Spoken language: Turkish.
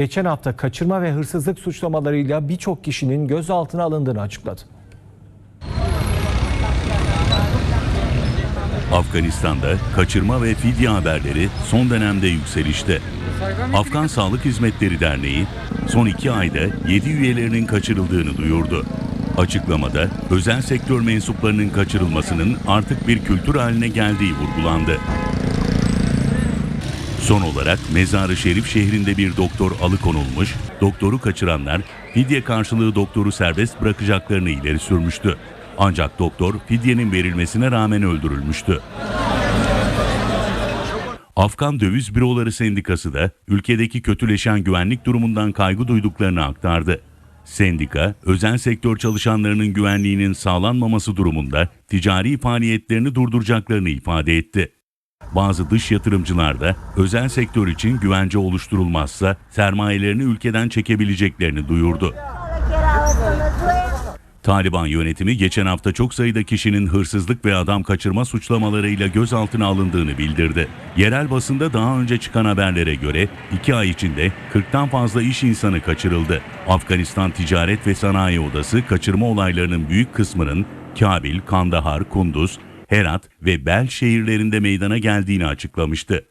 Geçen hafta kaçırma ve hırsızlık suçlamalarıyla birçok kişinin gözaltına alındığını açıkladı. Afganistan'da kaçırma ve fidye haberleri son dönemde yükselişte. Afgan Sağlık Hizmetleri Derneği son iki ayda 7 üyelerinin kaçırıldığını duyurdu. Açıklamada özel sektör mensuplarının kaçırılmasının artık bir kültür haline geldiği vurgulandı. Son olarak Mezarı Şerif şehrinde bir doktor alıkonulmuş, doktoru kaçıranlar fidye karşılığı doktoru serbest bırakacaklarını ileri sürmüştü. Ancak doktor fidyenin verilmesine rağmen öldürülmüştü. Afgan Döviz Büroları Sendikası da ülkedeki kötüleşen güvenlik durumundan kaygı duyduklarını aktardı. Sendika, özel sektör çalışanlarının güvenliğinin sağlanmaması durumunda ticari faaliyetlerini durduracaklarını ifade etti. Bazı dış yatırımcılar da özel sektör için güvence oluşturulmazsa sermayelerini ülkeden çekebileceklerini duyurdu. Taliban yönetimi geçen hafta çok sayıda kişinin hırsızlık ve adam kaçırma suçlamalarıyla gözaltına alındığını bildirdi. Yerel basında daha önce çıkan haberlere göre 2 ay içinde 40'tan fazla iş insanı kaçırıldı. Afganistan Ticaret ve Sanayi Odası kaçırma olaylarının büyük kısmının Kabil, Kandahar, Kunduz, Herat ve Bel şehirlerinde meydana geldiğini açıklamıştı.